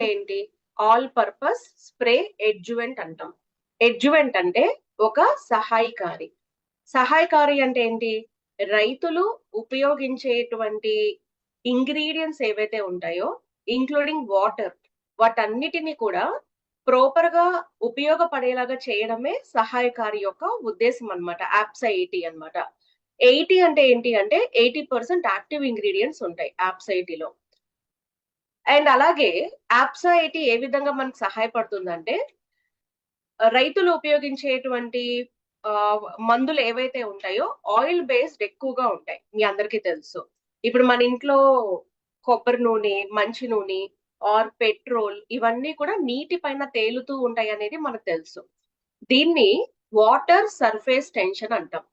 ఏంటి? All purpose spray adjuvant అంటాం. Adjuvant అంటే ఒక సహాయకారి. సహాయకారి అంటే ఏంటి? రైతులు ఉపయోగించేటువంటి ఇంగ్రీడియంట్స్ ఏవైతే ఉంటాయో ఇంక్లూడింగ్ వాటర్ వాటన్నిటిని కూడా ప్రాపర్గా ఉపయోగపడేలాగా చేయడమే సహాయకారి యొక్క ఉద్దేశం అనమాట యాప్సా ఎయిటీ అనమాట ఎయిటీ అంటే ఏంటి? అంటే ఎయిటీ పర్సెంట్ యాక్టివ్ ఇంగ్రీడియంట్స్ ఉంటాయి యాప్సా ఎయిటీలో అండ్ అలాగే యాప్సా ఏటి ఏ విధంగా మనకు సహాయపడుతుందంటే రైతులు ఉపయోగించేటువంటి ఆ, మందులు ఏవైతే ఉంటాయో ఆయిల్ బేస్డ్ ఎక్కువగా ఉంటాయి. మీ అందరికీ తెలుసు. ఇప్పుడు మన ఇంట్లో కొబ్బరి నూనె మంచి నూనె ఆర్ పెట్రోల్ ఇవన్నీ కూడా నీటి పైన తేలుతూ ఉంటాయి అనేది మనకు తెలుసు. దీన్ని వాటర్ సర్ఫేస్ టెన్షన్ అంటాం.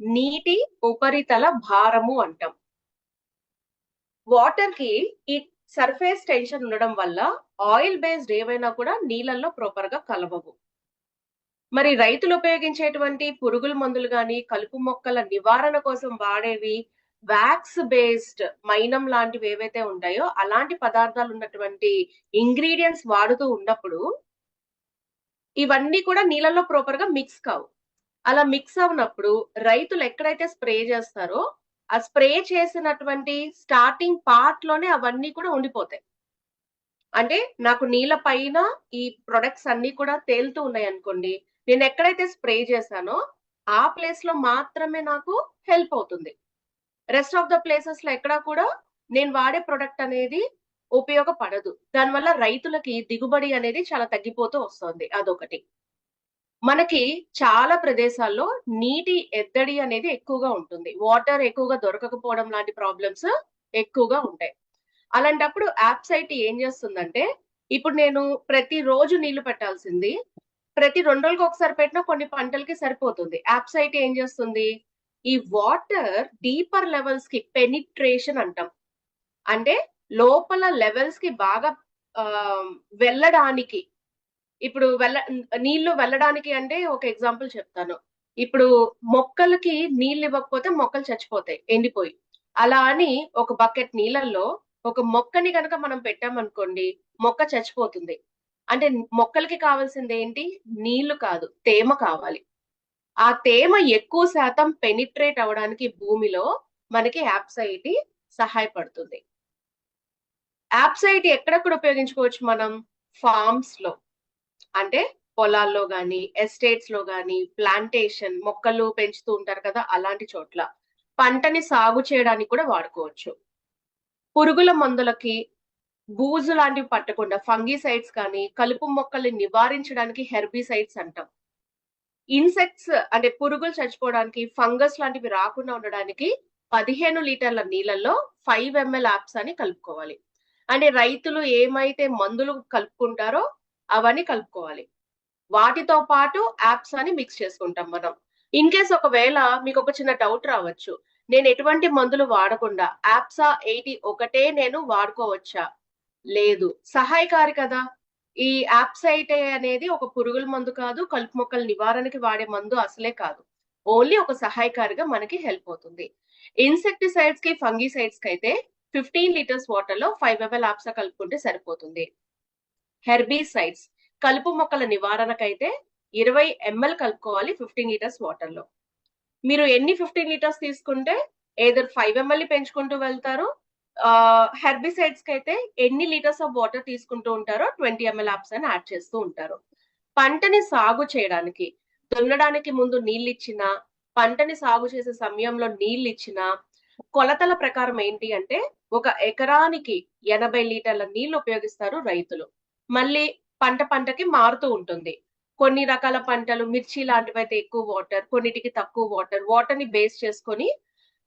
నీటి ఉపరితల భారము అంటాం. వాటర్కి ఈ సర్ఫేస్ టెన్షన్ ఉండడం వల్ల ఆయిల్ బేస్డ్ ఏవైనా కూడా నీళ్ళల్లో ప్రాపర్గా కలవవు. మరి రైతులు ఉపయోగించేటువంటి పురుగుల మందులు గాని కలుపు మొక్కల నివారణ కోసం వాడేవి వ్యాక్స్ బేస్డ్ మైనం లాంటివి ఏవైతే ఉంటాయో అలాంటి పదార్థాలు ఉన్నటువంటి ఇంగ్రీడియంట్స్ వాడుతూ ఉన్నప్పుడు ఇవన్నీ కూడా నీళ్ళల్లో ప్రాపర్గా మిక్స్ కావు. అలా మిక్స్ అవునప్పుడు రైతులు ఎక్కడైతే స్ప్రే చేస్తారో ఆ స్ప్రే చేసినటువంటి స్టార్టింగ్ పార్ట్లోనే అవన్నీ కూడా ఉండిపోతాయి. అంటే నాకు నీళ్ళ పైన ఈ ప్రొడక్ట్స్ అన్ని కూడా తేలుతూ ఉన్నాయి అనుకోండి నేను ఎక్కడైతే స్ప్రే చేశానో ఆ ప్లేస్లో మాత్రమే నాకు హెల్ప్ అవుతుంది. రెస్ట్ ఆఫ్ ద ప్లేసెస్లో ఎక్కడా కూడా నేను వాడే ప్రొడక్ట్ అనేది ఉపయోగపడదు. దానివల్ల రైతులకి దిగుబడి అనేది చాలా తగ్గిపోతూ వస్తుంది. అదొకటి. మనకి చాలా ప్రదేశాల్లో నీటి ఎద్దడి అనేది ఎక్కువగా ఉంటుంది. వాటర్ ఎక్కువగా దొరకకపోవడం లాంటి ప్రాబ్లమ్స్ ఎక్కువగా ఉంటాయి. అలాంటప్పుడు యాప్సైట్ ఏం చేస్తుందంటే ఇప్పుడు నేను ప్రతి రోజు నీళ్ళు పెట్టాల్సింది ప్రతి రెండు రోజులకు ఒకసారి పెట్టినా కొన్ని పంటలకి సరిపోతుంది. యాప్సైట్ ఏం చేస్తుంది? ఈ వాటర్ డీపర్ లెవెల్స్కి పెనిట్రేషన్ అంటాం. అంటే లోపల లెవెల్స్కి బాగా వెళ్ళడానికి ఇప్పుడు వెళ్ళ నీళ్ళు వెళ్ళడానికి అంటే ఒక ఎగ్జాంపుల్ చెప్తాను. ఇప్పుడు మొక్కలకి నీళ్ళు ఇవ్వకపోతే మొక్కలు చచ్చిపోతాయి ఎండిపోయి. అలా అని ఒక బకెట్ నీళ్ళల్లో ఒక మొక్కని కనుక మనం పెట్టామనుకోండి మొక్క చచ్చిపోతుంది. అంటే మొక్కలకి కావాల్సింది ఏంటి? నీళ్ళు కాదు తేమ కావాలి. ఆ తేమ ఎక్కువ శాతం పెనిట్రేట్ అవ్వడానికి భూమిలో మనకి యాప్సైటీ సహాయపడుతుంది. యాప్సైటీ ఎక్కడెక్కడ ఉపయోగించుకోవచ్చు మనం? ఫార్మ్స్లో అంటే పొలాల్లో గాని ఎస్టేట్స్లో గాని ప్లాంటేషన్ మొక్కలు పెంచుతూ ఉంటారు కదా అలాంటి చోట్ల. పంటని సాగు చేయడానికి కూడా వాడుకోవచ్చు. పురుగుల మందులకి బూజు లాంటివి పట్టకుండా ఫంగిసైడ్స్ కానీ కలుపు మొక్కల్ని నివారించడానికి హెర్బిసైడ్స్ అంటాం. ఇన్సెక్ట్స్ అంటే పురుగులు చచ్చిపోవడానికి ఫంగస్ లాంటివి రాకుండా ఉండడానికి పదిహేను లీటర్ల నీళ్ళల్లో ఫైవ్ ఎంఎల్ యాప్స్ అని కలుపుకోవాలి. అంటే రైతులు ఏమైతే మందులు కలుపుకుంటారో అవన్నీ కలుపుకోవాలి. వాటితో పాటు యాప్స్ అని మిక్స్ చేసుకుంటాం మనం. ఇన్ కేస్ ఒకవేళ మీకు ఒక చిన్న డౌట్ రావచ్చు నేను ఎటువంటి మందులు వాడకుండా యాప్సా ఎయిటీ ఒకటే నేను వాడుకోవచ్చా? లేదు. సహాయకారి కదా. ఈ యాప్సైటే అనేది ఒక పురుగుల మందు కాదు కలుపు మొక్కల నివారణకి వాడే మందు అసలే కాదు. ఓన్లీ ఒక సహాయకారిగా మనకి హెల్ప్ అవుతుంది. ఇన్సెక్టిసైడ్స్కి ఫంగిసైడ్స్కి అయితే ఫిఫ్టీన్ లీటర్స్ వాటర్లో ఫైవ్ ఎంఎల్ ఆప్సా కలుపుకుంటే సరిపోతుంది. హెర్బీసైడ్స్. కలుపు మొక్కల నివారణకైతే ఇరవై ఎంఎల్ కలుపుకోవాలి ఫిఫ్టీన్ లీటర్స్ వాటర్లో మీరు ఎన్ని ఫిఫ్టీన్ లీటర్స్ తీసుకుంటే ఏదర్ ఫైవ్ ఎంఎల్ పెంచుకుంటూ వెళ్తారు. హెర్బిసైడ్స్కి అయితే ఎన్ని లీటర్స్ ఆఫ్ వాటర్ తీసుకుంటూ ఉంటారో ట్వంటీ ఎంఎల్ ఆప్స్ అని యాడ్ చేస్తూ ఉంటారు. పంటని సాగు చేయడానికి దున్నడానికి ముందు నీళ్ళు ఇచ్చినా పంటని సాగు చేసే సమయంలో నీళ్ళు ఇచ్చినా కొలతల ప్రకారం ఏంటి అంటే ఒక ఎకరానికి ఎనభై లీటర్ల నీళ్ళు ఉపయోగిస్తారు రైతులు. మళ్ళీ పంట పంటకి మారుతూ ఉంటుంది. కొన్ని రకాల పంటలు మిర్చి లాంటివి అయితే ఎక్కువ వాటర్ కొన్నిటికి తక్కువ వాటర్ వాటర్ని బేస్ చేసుకొని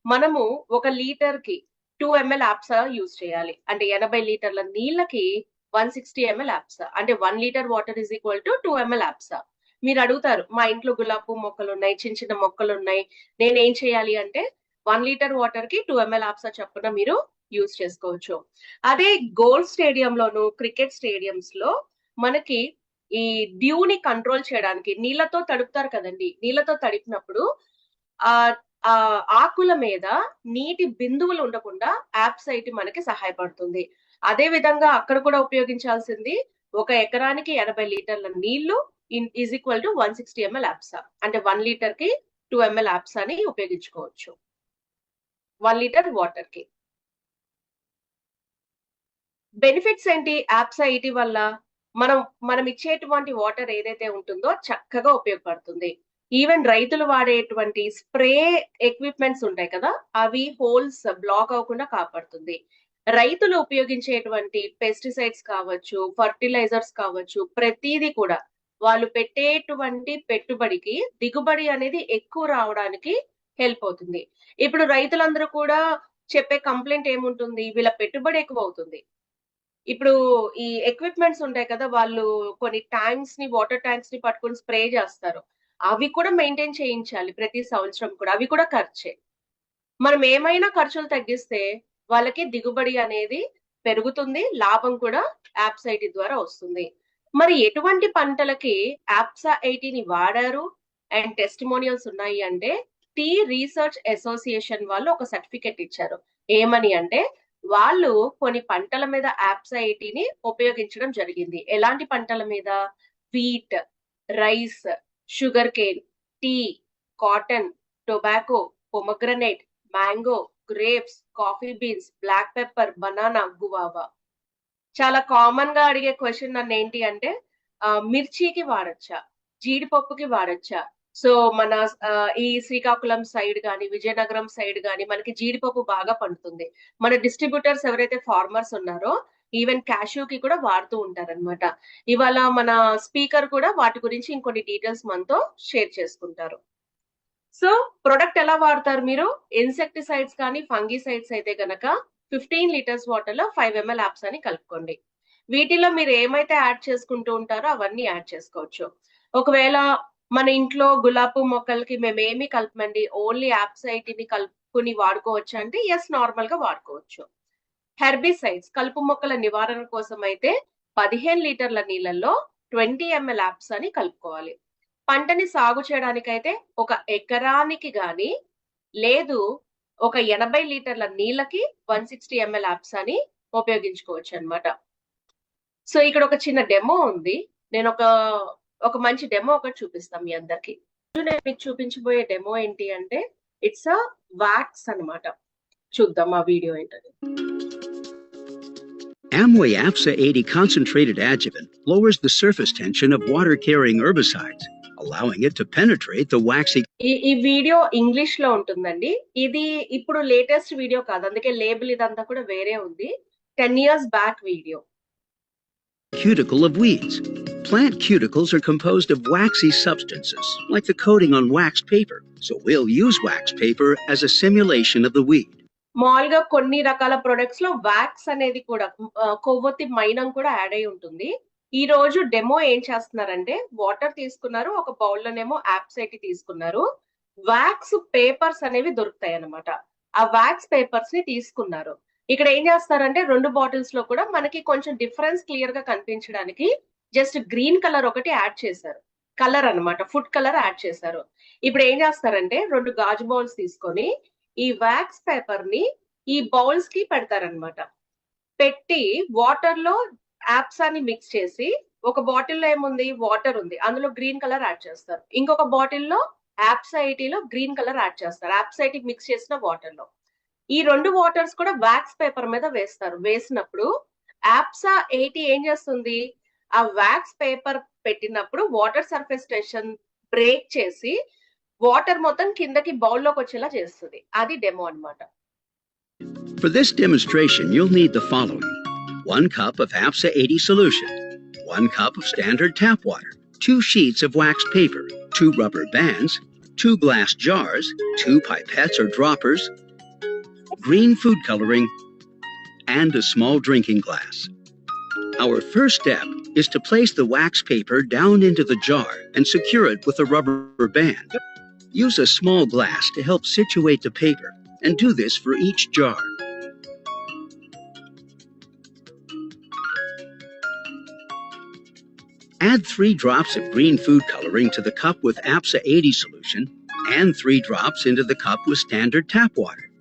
మనము ఒక లీటర్కి టూ ఎంఎల్ యాప్సా యూజ్ చేయాలి. అంటే ఎనభై లీటర్ల నీళ్ళకి వన్ సిక్స్టీ ఎంఎల్ యాప్సా అంటే one liter water is equal to two ML Apsa మీరు అడుగుతారు మా ఇంట్లో గులాబీ మొక్కలు ఉన్నాయి చిన్న చిన్న మొక్కలు ఉన్నాయి. నేను ఏం చేయాలి అంటే వన్ లీటర్ వాటర్కి టూ ఎంఎల్ ఆప్సా చొప్పున మీరు యూజ్ చేసుకోవచ్చు. అదే గోల్డ్ స్టేడియంలోను క్రికెట్ స్టేడియంస్లో మనకి ఈ డ్యూని కంట్రోల్ చేయడానికి నీళ్ళతో తడుపుతారు కదండి. నీళ్ళతో తడిపినప్పుడు ఆ ఆ ఆకుల మీద నీటి బిందువులు ఉండకుండా యాప్సైట్ మనకి సహాయపడుతుంది. అదే విధంగా అక్కడ కూడా ఉపయోగించాల్సింది ఒక ఎకరానికి ఎనభై లీటర్ల నీళ్ళు is equal to one sixty ML Apsa అంటే వన్ లీటర్కి టూ ఎంఎల్ యాప్సాని ఉపయోగించుకోవచ్చు. వన్ లీటర్ వాటర్కి. బెనిఫిట్స్ ఏంటి? యాప్స్ ఐటీ వల్ల మనం మనం ఇచ్చేటువంటి వాటర్ ఏదైతే ఉంటుందో చక్కగా ఉపయోగపడుతుంది. ఈవెన్ రైతులు వాడేటువంటి స్ప్రే ఎక్విప్మెంట్స్ ఉంటాయి కదా అవి హోల్స్ బ్లాక్ అవ్వకుండా కాపాడుతుంది. రైతులు ఉపయోగించేటువంటి పెస్టిసైడ్స్ కావచ్చు ఫర్టిలైజర్స్ కావచ్చు ప్రతిదీ కూడా వాళ్ళు పెట్టేటువంటి పెట్టుబడికి దిగుబడి అనేది ఎక్కువ రావడానికి హెల్ప్ అవుతుంది. ఇప్పుడు రైతులందరూ కూడా చెప్పే కంప్లైంట్ ఏముంటుంది? వీళ్ళ పెట్టుబడి ఎక్కువ అవుతుంది. ఇప్పుడు ఈ ఎక్విప్మెంట్స్ ఉంటాయి కదా వాళ్ళు కొన్ని ట్యాంక్స్ని వాటర్ ట్యాంక్స్ని పట్టుకొని స్ప్రే చేస్తారు. అవి కూడా మెయింటైన్ చేయించాలి ప్రతి సంవత్సరం కూడా. అవి కూడా ఖర్చే. మనం ఏమైనా ఖర్చులు తగ్గిస్తే వాళ్ళకి దిగుబడి అనేది పెరుగుతుంది లాభం కూడా యాప్సైటీ ఐటీ ద్వారా వస్తుంది. మరి ఎటువంటి పంటలకి యాప్సా ఐటీని వాడారు? అండ్ టెస్టిమోనియల్స్ ఉన్నాయి అంటే టీ రీసెర్చ్ అసోసియేషన్ వాళ్ళు ఒక సర్టిఫికెట్ ఇచ్చారు. ఏమని అంటే వాళ్ళు కొన్ని పంటల మీద యాప్సైటీని ఉపయోగించడం జరిగింది. ఎలాంటి పంటల మీద? Wheat rice sugarcane tea cotton tobacco pomegranate mango grapes coffee beans black pepper banana guava. చాలా కామన్గా అడిగే క్వశ్చన్ నన్ను ఏంటి అంటే మిర్చికి వాడచ్చా? జీడిపప్పుకి వాడచ్చా? సో మన ఈ శ్రీకాకుళం సైడ్ కానీ విజయనగరం సైడ్ కానీ మనకి జీడిపప్పు బాగా పండుతుంది. మన డిస్ట్రిబ్యూటర్స్ ఎవరైతే ఫార్మర్స్ ఉన్నారో ఈవెన్ క్యాష్యూకి కూడా వాడుతూ ఉంటారన్నమాట. ఇవాళ మన స్పీకర్ కూడా వాటి గురించి ఇంకొన్ని డీటెయిల్స్ మనతో షేర్ చేసుకుంటారు. సో ప్రొడక్ట్ ఎలా వాడతారు మీరు? ఇన్సెక్టిసైడ్స్ కానీ ఫంగిసైడ్స్ అయితే గనక ఫిఫ్టీన్ లీటర్స్ వాటర్లో ఫైవ్ ఎంఎల్ యాప్స్ అని కలుపుకోండి. వీటిలో మీరు ఏమైతే యాడ్ చేసుకుంటూ ఉంటారో అవన్నీ యాడ్ చేసుకోవచ్చు. ఒకవేళ మన ఇంట్లో గులాబీ మొక్కలకి మేమేమి కలపమండి. ఓన్లీ యాప్సైటిని కలుపుకుని వాడుకోవచ్చు అంటే ఎస్ నార్మల్గా వాడుకోవచ్చు. హెర్బిసైడ్స్ కలుపు మొక్కల నివారణ కోసం అయితే పదిహేను లీటర్ల నీళ్ళల్లో ట్వంటీ ఎంఎల్ యాప్స్ అని కలుపుకోవాలి. పంటని సాగు చేయడానికైతే ఒక ఎకరానికి గాని లేదు ఒక ఎనభై లీటర్ల నీళ్ళకి వన్ సిక్స్టీ ఎంఎల్ యాప్స్ అని ఉపయోగించుకోవచ్చు అన్నమాట సో ఇక్కడ ఒక చిన్న డెమో ఉంది. నేను ఒక ఒక మంచి డెమో ఒకటి చూపిస్తాం మీ అందరికి నేను మీకు చూపించబోయే డెమో ఏంటి అంటే ఇట్స్ అ వాక్స్ అన్నమాట చూద్దాం ఆ వీడియో ఏంటని Amway APSA 80 concentrated adjuvant lowers the surface tension of water carrying herbicides, allowing it to penetrate the waxy ఈ ఈ వీడియో ఇంగ్లీష్లో ఉంటుందండి ఇది ఇప్పుడు లేటెస్ట్ వీడియో కాదు అందుకే లేబుల్ ఇదంతా కూడా వేరే ఉంది ten years back video cuticle of weeds. Plant cuticles are composed of waxy substances, like the coating on wax paper, so we'll use wax paper as a simulation of the weed. మామూలుగా కొన్ని రకాల ప్రొడక్ట్స్లో wax అనేది కూడా కొవ్వొత్తి మైనం కూడా add అయి ఉంటుంది. ఈ రోజు డెమో ఏం చేస్తున్నారంటే వాటర్ తీసుకున్నారు ఒక బౌల్ లోనేమో యాప్సైట్ తీసుకున్నారు. వ్యాక్స్ పేపర్స్ అనేవి దొరుకుతాయి అన్నమాట. ఆ వ్యాక్స్ పేపర్స్ని తీసుకున్నారు. ఇక్కడ ఏం చేస్తారంటే రెండు బాటిల్స్లో కూడా మనకి కొంచెం డిఫరెన్స్ క్లియర్గా కనిపించడానికి జస్ట్ గ్రీన్ కలర్ ఒకటి యాడ్ చేశారు. కలర్ అన్నమాట ఫుడ్ కలర్ యాడ్ చేశారు. ఇప్పుడు ఏం చేస్తారంటే రెండు గాజు బౌల్స్ తీసుకొని ఈ వ్యాక్స్ పేపర్ని ఈ బౌల్స్కి పెడతారనమాట పెట్టి వాటర్లో యాప్సాని మిక్స్ చేసి ఒక బాటిల్లో ఏముంది? వాటర్ ఉంది. అందులో గ్రీన్ కలర్ యాడ్ చేస్తారు. ఇంకొక బాటిల్లో యాప్సైటీలో గ్రీన్ కలర్ యాడ్ చేస్తారు. యాప్సైటీ మిక్స్ చేసిన వాటర్లో. ఈ రెండు వాటర్స్ కూడా వ్యాక్స్ పేపర్ మీద వేస్తారు. వేసినప్పుడు యాప్సా ఎయిటీ ఏం చేస్తుంది? ఆ వ్యాక్స్ పేపర్ పెట్టినప్పుడు వాటర్ సర్ఫేస్ టెన్షన్ బ్రేక్ చేసి వాటర్ మొత్తం కిందకి బౌల్లోకి వచ్చేలా చేస్తుంది అది డెమో అన్నమాట For this demonstration, you'll need the following. One cup of APSA 80 solution, one cup of standard tap water, two sheets of wax paper, two rubber bands, two glass jars, two pipettes or droppers, green food coloring, and a small drinking glass. Our first step is to place the wax paper down into the jar and secure it with a rubber band. Use a small glass to help situate the paper and do this for each jar. Add three drops of green food coloring to the cup with APSA 80 solution and three drops into the cup with standard tap water.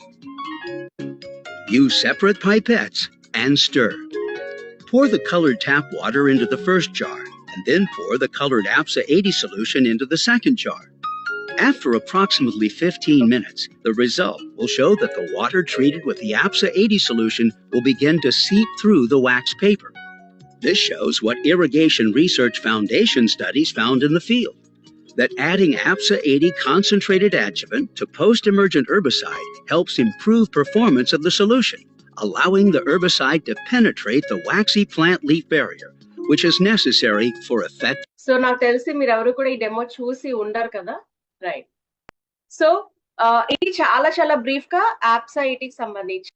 Use separate pipettes and stir. Pour the colored tap water into the first jar and then pour the colored APSA 80 solution into the second jar. After approximately 15 minutes, the result will show that the water treated with the APSA 80 solution will begin to seep through the wax paper. This shows what Irrigation Research Foundation studies found in the field that adding APSA 80 concentrated adjuvant to post emergent herbicide helps improve performance of the solution, allowing the herbicide to penetrate the waxy plant leaf barrier, which is necessary for effective. So నాకు తెలిసి మీరు ఎవరు కూడా ఈ demo చూసి ఉండరు కదా right so ఇది చాలా చాలా బ్రీఫ్ గా యాప్స్ ఐటీకి సంబంధించి